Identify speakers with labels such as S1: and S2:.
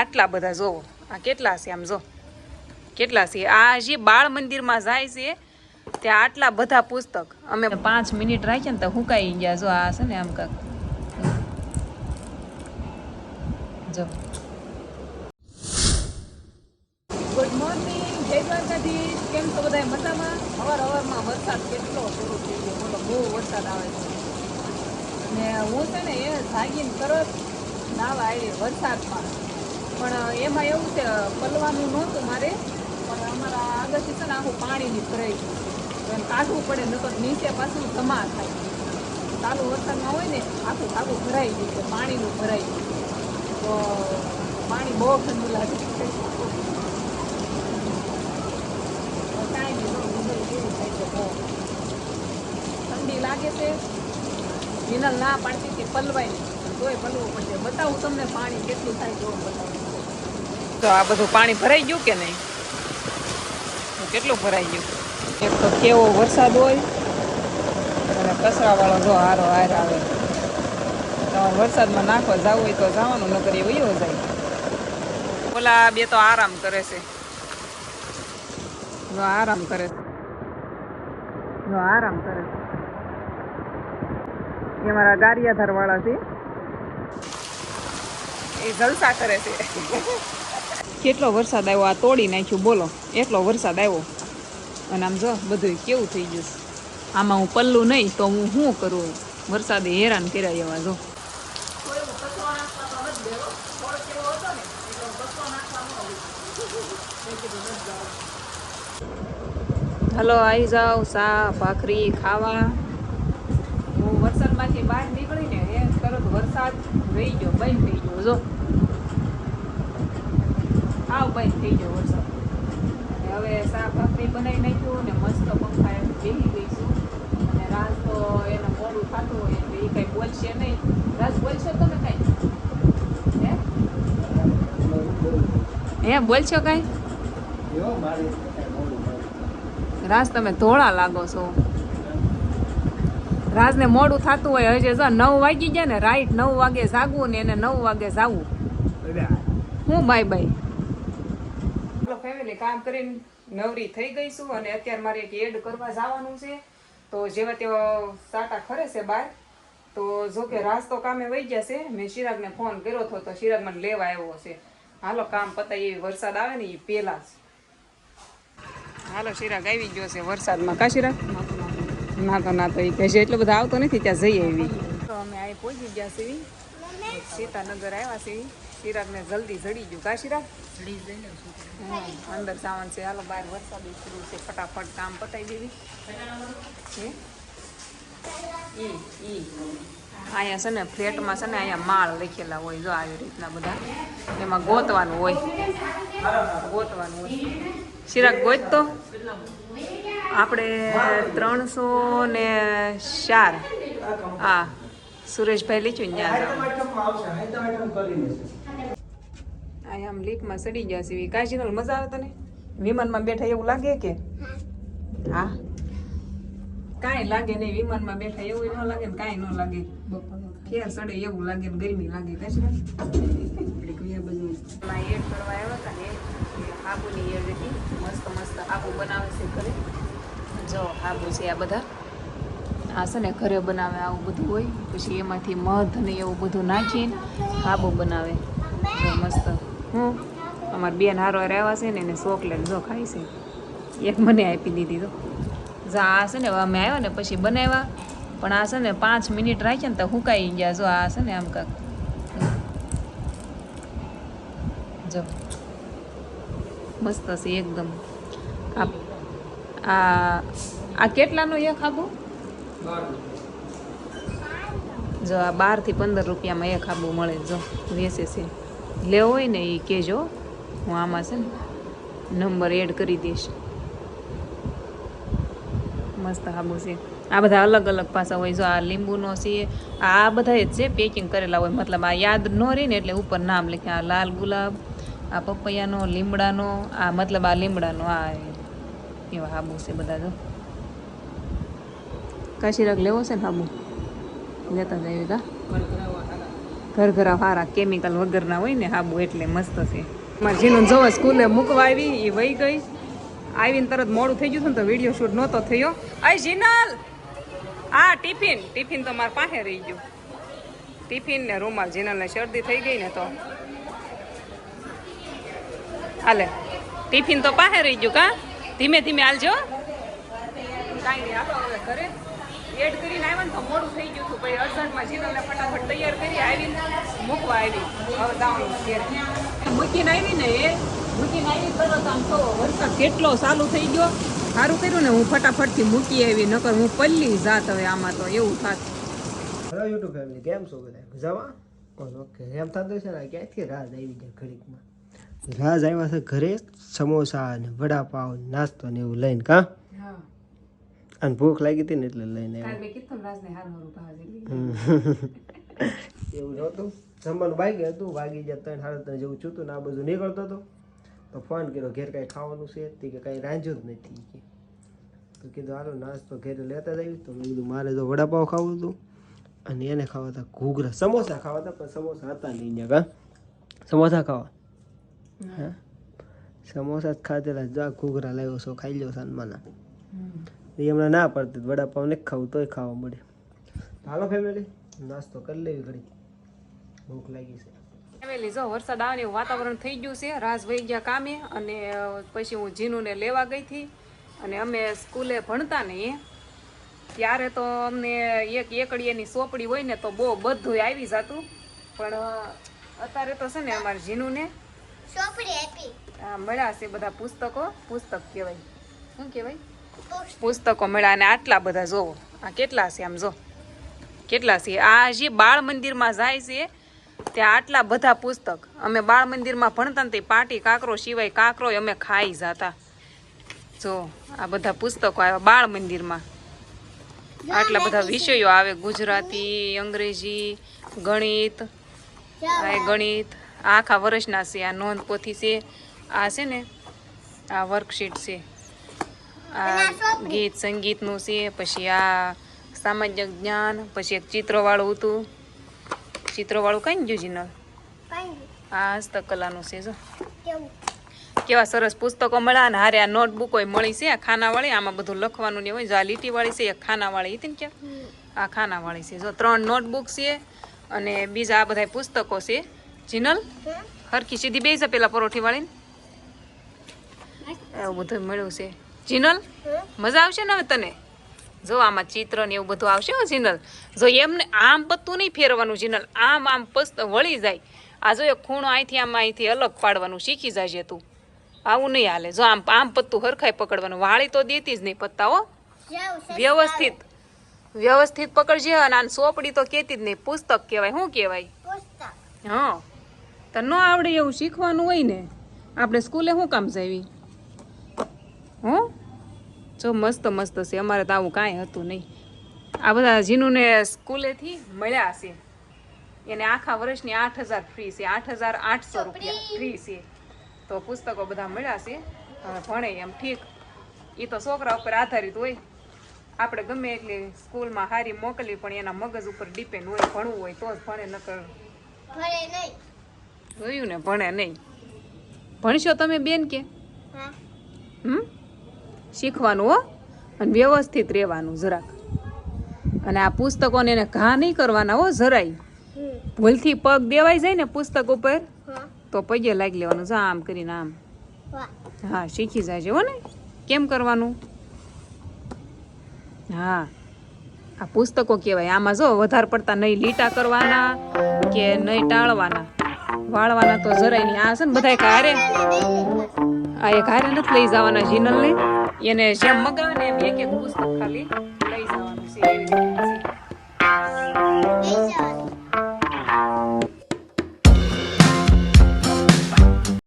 S1: આટલા બધા જોવો. આ કેટલા છે આમ જો. કેટલા છે? આ જે બાળ મંદિરમાં જાય છે ત્યાં આટલા બધા પુસ્તક. અમે પાંચ મિનિટ રાખીએ ને તો હુકાઈ ગયા. જો આ છે ને આમ કાંક. જો. ગુડ મોર્નિંગ જય દ્વારકાધીશ. કેમ છો બધા મજામાં? અવાર અવારમાં વરસાદ કેટલો શરૂ થઈ ગયો. બોલો બહુ વરસાદ આવે છે. ને હું છે ને એ જાગીને તરત નાવા આવી વરસાદમાં. પણ એમાં એવું છે પલવાનું નહોતું મારે. પણ અમારા આગળથી છે ને, આખું પાણીની ભરાઈ ગયું કાઢવું પડે, નકર નીચે પાછું જમા થાય. ચાલુ વરસાદમાં હોય ને, આખું ધાબું ભરાઈ ગયું છે, પાણીનું ભરાઈ ગયું તો પાણી બહુ ઠંડુ લાગે કાંઈ નહીં થાય છે બહુ ઠંડી લાગે છે. વિનલ ના પાડતી પલવાય તોય પલવું પડશે. બતાવું તમને પાણી કેટલું થાય જોવું બતાવું. તો આ બધું પાણી ભરાઈ ગયું કે નહીં? કેટલું ભરાઈ ગયું? એક તો કેવો વરસાદ હોય, અને કચરાવાળો જો હારો હાર આવે. તમારે વરસાદમાં નાખવા જવું હોય તો જવાનું, નકર એ વયો જાય. ઓલા બે તો આરામ કરે છે. જો આરામ કરે છે. જો આરામ કરે છે. એ મારા ગારિયાધાર વાળા છે. એ જલસા કરે છે. કેટલો વરસાદ આવ્યો? આ તોડી નાખ્યું, બોલો. એટલો વરસાદ આવ્યો. અને આમ જો બધું કેવું થઈ ગયું આમાં હું પલ્લું નહીં, તો હું શું કરું? વરસાદે હેરાન કર્યા એવા જો. હલો આવી જાઓ સા ભાખરી, ખાવા. હું વરસાદમાંથી બહાર નીકળીને એ તરત વરસાદ રહી ગયો બંધ થઈ ગયો જો. આવ બંધ થઈ ગયો વરસાદ. હવે સા ભાખરી બનાવી નાખ્યું ને મસ્ત પંખા એમ બેસી ગઈ છું અને રાજ તો એને મોડું થતું હોય એટલે એ કાંઈ બોલશે નહીં. રાજ બોલશો તમે કાંઈ? હે? બોલશો કાંઈ? રાજ તમે ધોળા લાગો છો. રાજને મોડું થતું હોય, હજી જો નવ વાગી ગયા ને, રાઈટ નવ વાગે જાગવું ને એને નવ વાગે જાવું. હું બાય બાય. ફેમિલી કામ કરીને નવરી થઈ ગઈ છું અને અત્યારે મારે એક એડ કરવા જવાનું છે. તો જેવા તેવા સાટા ખરે છે બહાર તો જો કે રાજ તો કામે વહી ગયા છે. મેં ચિરાગને ફોન કર્યો હતો તો ચિરાગ મને લેવા આવ્યો છે. હાલો, કામ પતાય એવી વરસાદ આવે ને એ પહેલાં જ. હાલો ચિરાગ આવી ગયો છે વરસાદમાં. કા ચિરાગ ના તો ના તો એ કહે છે એટલો બધો આવતો નથી, ત્યાં જઈ આવી તો અમે અહીં પહોંચી ગયા છીએ સીતાનગર આવ્યા છીએ ચિરાગને જલ્દી જડી ગયું. કા શિરાગ અંદર સાવન છે. હાલો બહાર વરસાદ શરૂ છે. ફટાફટ કામ પતાવી દેવી. હે? ઈ ઈ. અહીંયા છે ને, ફ્લેટમાં છે ને, અહીંયા માળ લખેલા હોય જો આવી રીતના બધા. એમાં ગોતવાનું હોય. ગોતવાનું હોય. શિરાક ગોત તો આપણે ત્રણસો ને ચાર. હા, સુરેશભાઈ ને ત્યાં આમ લીકમાં સડી ગયા છે કાજીનલ મજા આવે તને? વિમાનમાં બેઠા એવું લાગે કે? હા. કાંઈ લાગે નહીં, વિમાનમાં બેઠા એવું ન લાગે ને કાંઈ ન લાગે. ફેર સડે એવું લાગે ને ગરમી લાગે કાજીનલ એડ કરવા આવ્યા હતા ને આબુની એડ હતી. મસ્ત મસ્ત આબુ બનાવે છે ઘરે. જો આબુ છે આ બધા. આ છે ને ઘરે બનાવે આવું બધું હોય. પછી એમાંથી મધ ને એવું બધું નાખીને આબુ બનાવે. જો મસ્ત. હું? અમારા બેન હારો આવ્યા છે ને એને ચોકલેટ જો ખાય છે. એક મને આપી દીધી તો. જા આ છે ને અમે આવ્યા ને પછી બનાવ્યા. પણ આ છે ને પાંચ મિનિટ રાખીએ ને તો હુકાઈ ગયા. જો આ છે ને આમ કાંક. જો. મસ્ત છે એકદમ. આ આ કેટલાનું એક આબુ? જો આ બારથી પંદર રૂપિયામાં એક આબુ મળે. જો વેસે છે. લેવો હોય ને એ કહેજો હું આમાં છે ને નંબર એડ કરી દઈશ. મસ્ત આબુ છે. આ બધા અલગ અલગ પાસા હોય, જો આ લીંબુનો છે, આ બધા જ છે પેકિંગ કરેલા હોય. મતલબ આ યાદ ન રહે ને એટલે ઉપર નામ લખ્યા. આ લાલ ગુલાબ, આ પપૈયાનો, લીમડાનો, આ મતલબ આ લીમડાનો, આ એવા હાબુ છે બધા જો. કાશીરાગ લેવો છે ને હાબુ? લેતા જાય કા? ઘર ઘર હારા કેમિકલ વગરના હોય ને હાબુ એટલે મસ્ત છે. મારે જીનું જોવા સ્કૂલે મૂકવા આવી એ વહી ગઈ. આવીને તરત મોડું થઈ ગયું હતું ને તો વીડિયો શૂટ નહોતો થયો. આય જીનલ! આ ટિફિન. ટિફિન તો મારા પાસે રહી ગયું. ટિફિન ને રૂમાલ જીનલને શરદી થઈ ગઈ ને તો. હાલે. ટિફિન તો પાસે રહી ગયું કા? ધીમે ધીમે હાલજો. કાંઈ નહીં, હાલો, હવે ઘરે. એડ કરીને આવ્યા ને મોડું થઈ ગયું હતું. પછી અડસઠમાં જીનલને ફટાફટ તૈયાર કરી આવીને મૂકવા આવી. હવે દાવાનું ઘેર. મૂકીને આવી ને એ મૂકીને આવી તરત તો વરસાદ કેટલો ચાલુ થઈ ગયો. સારું કર્યું ને હું ફટાફટથી મૂકી આવી નકર હું પલ્લી જાત હવે આમાં તો એવું થાત.
S2: હેલો યુટ્યુબ ફેમિલી કેમ છો બધા? મજામાં? ઓકે એમ થતું છે ને ક્યાંથી રાજ આવી જાય ઘડીકમાં? રાજ આવ્યા છે ઘરે સમોસા ને વડાપાવ ને નાસ્તો ને એવું લઈને કા?
S1: હા.
S2: અને ભૂખ લાગી હતી ને એટલે લઈને એવું નહોતું? જમવાનું બાકી હતું વાગી જાય ત્રણ સાડા ત્રણ જેવું છું ને આ બધું નીકળતો હતો તો ફોન કર્યો ઘેર કાંઈ ખાવાનું છે તે કે કાંઈ રાંધ્યું જ નથી કે. તો કીધું હાલો નાસ્તો ઘેરે લેતા જ આવી તો મેં કીધું મારે તો વડાપાવ ખાવું હતું અને એને ખાવા હતા ઘૂઘરા. સમોસા ખાવા હતા પણ સમોસા હતા નહીં ત્યાં કા? સમોસા ખાવા. હા. સમોસા જ ખાધેલા જા ઘૂઘરા લાવ્યો છો ખાઈ લ્યો સન્માના એ હમણાં ના પડતી વડાપાવ ને ખાવું તોય ખાવા મળે. હાલો ફેમિલી નાસ્તો કરી લેવી ઘડી ભૂખ લાગી છે.
S1: ફેમિલી જો વરસાદ આવે એવું વાતાવરણ થઈ ગયું છે રાજ વહી ગયા કામે અને પછી હું જીનુને લેવા ગઈ હતી અને અમે સ્કૂલે ભણતા ને ત્યારે તો અમને એક એકડીએની સોપડી હોય ને તો બહુ બધું આવી જતું. પણ અત્યારે તો છે ને અમારે જીનુને આ મળ્યા છે બધા પુસ્તકો. પુસ્તક કહેવાય. શું કહેવાય? પુસ્તકો. મળ્યા અને આટલા બધા જોવો આ કેટલા છે આમ જો. કેટલા છે? આ જે બાળ મંદિરમાં જાય છે ત્યાં આટલા બધા પુસ્તક. અમે બાળ મંદિરમાં ભણતા ને તે પાટી કાકરો સિવાય કાકરો અમે ખાઈ જતા. જો આ બધા પુસ્તકો આવ્યા બાળ મંદિરમાં. આટલા બધા વિષયો આવે ગુજરાતી અંગ્રેજી ગણિત ગણિત આખા વર્ષના છે આ નોંધ પોથી છે આ છે ને આ વર્કશીટ છે. આ ગીત સંગીતનું છે પછી આ સામાજિક જ્ઞાન પછી એક ચિત્રવાળું હતું. ચિત્રવાળું કઈ ગયું જીનલ? આ હસ્તકલાનું છે જો. કેવા? સરસ પુસ્તકો મળ્યા અને હારે આ નોટબુકો મળી છે આ ખાનાવાળી આમાં બધું લખવાનું ને હોય. જો આ લીટીવાળી છે એ ખાનાવાળી હતી ને ક્યાં? આ ખાનાવાળી છે. જો ત્રણ નોટબુક છે અને બીજા આ બધા પુસ્તકો છે. જીનલ? હરખી સીધી બેસે પેલા પરોઠીવાળી ને એવું બધું મળ્યું છે. જીનલ? મજા આવશે ને હવે તને? જો આમાં ચિત્ર ને એવું બધું આવશે હો જીનલ. જો એમને આમ પત્તું નહીં ફેરવાનું જીનલ. આમ આમ પસ્ત વળી જાય. આ જો એ ખૂણો અહીંથી આમ અહીંથી અલગ પાડવાનું શીખી જાય તું. આવું નહીં હાલે. જો આમ આમ પત્તું હરખાઈ પકડવાનું. વાળી તો દેતી જ નહીં પત્તા હો. વ્યવસ્થિત. વ્યવસ્થિત પકડજે અને આને સોપડી તો કહેતી જ નહીં. પુસ્તક કહેવાય. શું કહેવાય? હા. તો ન આવડે એવું શીખવાનું હોય ને? આપણે સ્કૂલે શું કામ જાવી હો? જો મસ્ત મસ્ત છે. અમારે તો આવું કાંઈ હતું નહીં. આ બધા જીનુને સ્કૂલેથી મળ્યા છે. એને આખા વર્ષની આઠ હજાર ફ્રી છે. આઠ હજાર આઠસો રૂપિયા ફ્રી છે. તો પુસ્તકો બધા મળ્યા છે. હવે ભણે એમ ઠીક. એ તો છોકરા ઉપર આધારિત હોય. આપણે ગમે એટલી સ્કૂલમાં હારી મોકલી પણ એના મગજ ઉપર ડિપેન્ડ હોય ભણવું હોય તો જ ભણે નકર જોયું ને ભણે નહીં. ભણશો તમે બેન કે? હમ? શીખવાનું હો. અને વ્યવસ્થિત રહેવાનું જરાક. અને આ પુસ્તકોને એને ઘા નહીં કરવાના હો જરાય. ભૂલથી પગ દેવાઈ જાય ને પુસ્તક ઉપર તો પગે લાગી લેવાનું. જા આમ કરીને આમ. હા શીખી જાય હો ને. કેમ કરવાનું? હા. આ પુસ્તકો કહેવાય. આમાં જો વધારે પડતા નહીં લીટા કરવાના કે નહીં ટાળવાના. વાળવાના તો જરાય નહીં આ છે ને બધા હારે આ એક હારે નથી લઈ જવાના જીનલને એને જેમ મગાવે ને એક એક પુસ્તક ખાલી લઈ જવાનું છે.